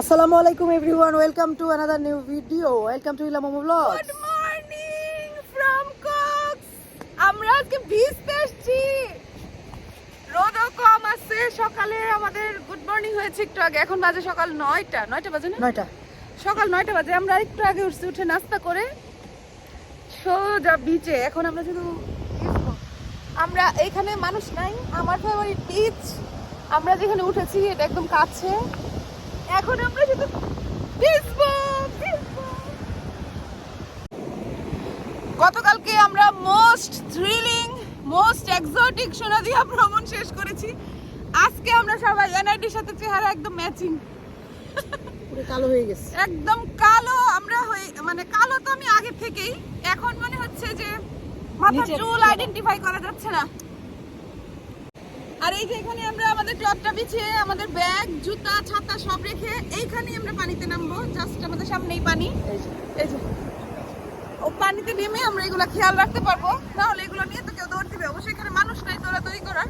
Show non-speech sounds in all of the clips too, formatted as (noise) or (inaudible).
আসসালামু আলাইকুম everyone welcome to another new video welcome to Ila Momo blog good morning from Cox আমরা আজকে ভিজতে এসেছি। রোদও কম আছে। সকালে আমাদের গুড মর্নিং হয়েছে একটু আগে। এখন বাজে সকাল নয়টা। নয়টা বাজে না? নয়টা। সকাল নয়টা বাজে। আমরা একটু আগে উঠছি। উঠে নাস্তা করে সোজা বিচে এখন আমরা শুধু আমরা এখানে মানুষ নাই। আমার ফেভারিট বিচ আমরা যেখানে উঠেছি এটা একদম কাছে। এখন আমরা শুধু। গতকালকে আমরা most thrilling most exotic Sonadia ভ্রমণ শেষ করেছি। আজকে আমরা সবাই এনআইডির সাথে চেহারা একদম ম্যাচিং কালো হয়ে গেছে। একদম কালো আমরা হয়ে মানে কালো তো আমি আগে থেকেই। এখন মনে হচ্ছে যে মাথার চুল আইডেন্টিফাই করা যাচ্ছে না। আর এই যে এখানে আমরা আমাদের ক্লথটা বিছিয়ে আমাদের ব্যাগ জুতা ছাতা সব রেখে এইখানেই আমরা পানিতে নামবো। জাস্ট আমাদের সামনেই পানি। এই যে। ও পানিতে নেমে আমরা এগুলো খেয়াল রাখতে পারব। তাহলে এগুলো নিয়ে তো কেউ দৌড় দিবে। অবশ্যই এখানে মানুষ নাই দৌড়াদৌড়ি করার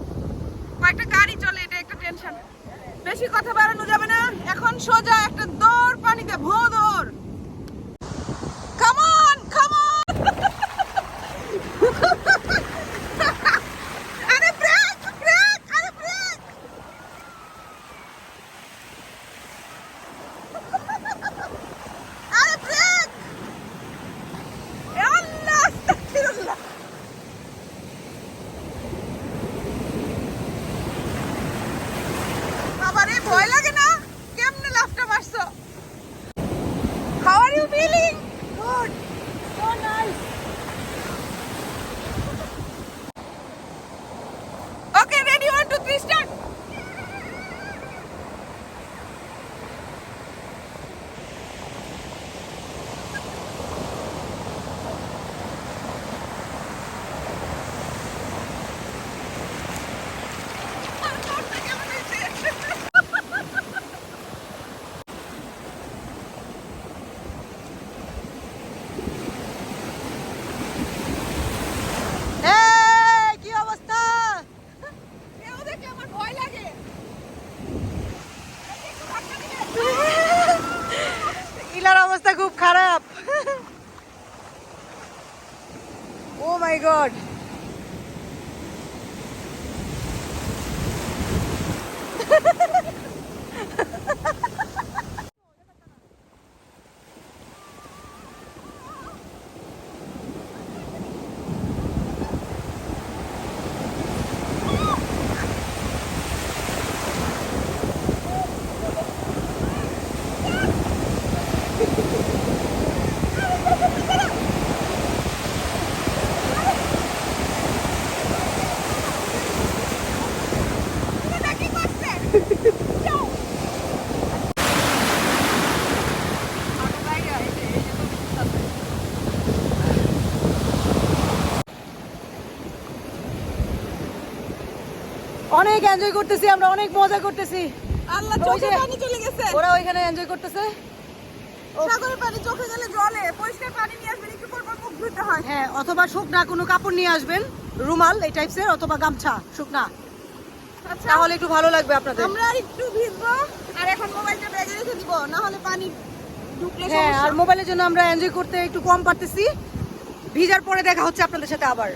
কয়েকটা গাড়ি চলে এটা একটা টেনশন বেশি কথা বাড়ানো যাবে না। এখন সোজা ভয় লাগে অবস্থা খুব খারাপ। ও মাই গড অনেক এনজয় করতেছি আমরা অনেক মজা করতেছি। আল্লাহ চোখে পানি চলে গেছে। ওরা ওইখানে এনজয় করতেছে। সাগরের পানি চোখে গেলে জলে। পরিষ্কার পানি নিয়ে আসবেন একটু পর পর মুখ ধুতে হয়। হ্যাঁ অথবা শুকনা কোনো কাপড় নিয়ে আসবেন রুমাল এই টাইপসের অথবা গামছা শুকনা। আচ্ছা তাহলে একটু ভালো লাগবে আপনাদের। আমরা আর একটু ভিজবো আর এখন মোবাইলটা ব্যাগে রেখে দিব না হলে পানি ঢুকলে হ্যাঁ আর মোবাইলের জন্য আমরা এনজয় করতে একটু কম পারতেছি। ভিজার পরে দেখা হচ্ছে আপনাদের সাথে আবার।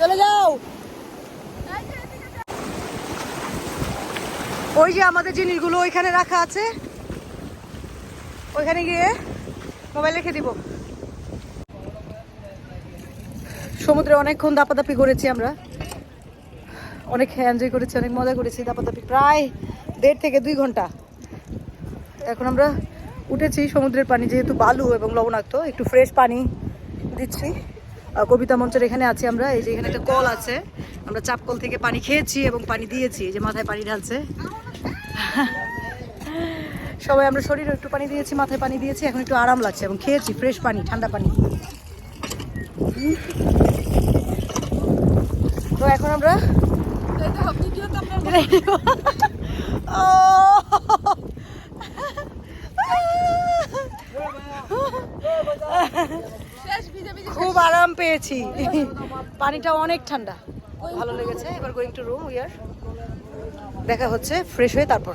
চলে যাও! ওই যে আমাদের জিনিসগুলো ওইখানে রাখা আছে, ওইখানে গিয়ে মোবাইল রেখে দিব। সমুদ্রে অনেকক্ষণ দাপাদাপি করেছি আমরা। অনেক এনজয় করেছি, অনেক মজা করেছি দাপাদাপি, প্রায় দেড় থেকে দুই ঘণ্টা। এখন আমরা উঠেছি সমুদ্রের পানি, যেহেতু বালু এবং লবণাক্ত, একটু ফ্রেশ পানি দিচ্ছি। কবিতা মঞ্চের এখানে আছি আমরা। এই যে এখানে একটা কল আছে। আমরা চাপ কল থেকে পানি খেয়েছি এবং পানি দিয়েছি। এই যে মাথায় পানি ঢালছে। সবাই আমরা শরীরে একটু পানি দিয়েছি মাথায় পানি দিয়েছি। এখন একটু আরাম লাগছে এবং খেয়েছি ফ্রেশ পানি ঠান্ডা পানি। তো এখন আমরা (laughs) (laughs) (laughs) ও ভিজে খুব আরাম পেয়েছি। পানিটা অনেক ঠান্ডা। ভালো লেগেছে। এবার গোয়িং টু রুম উইয়ার দেখা হচ্ছে ফ্রেশ হয়ে তারপর।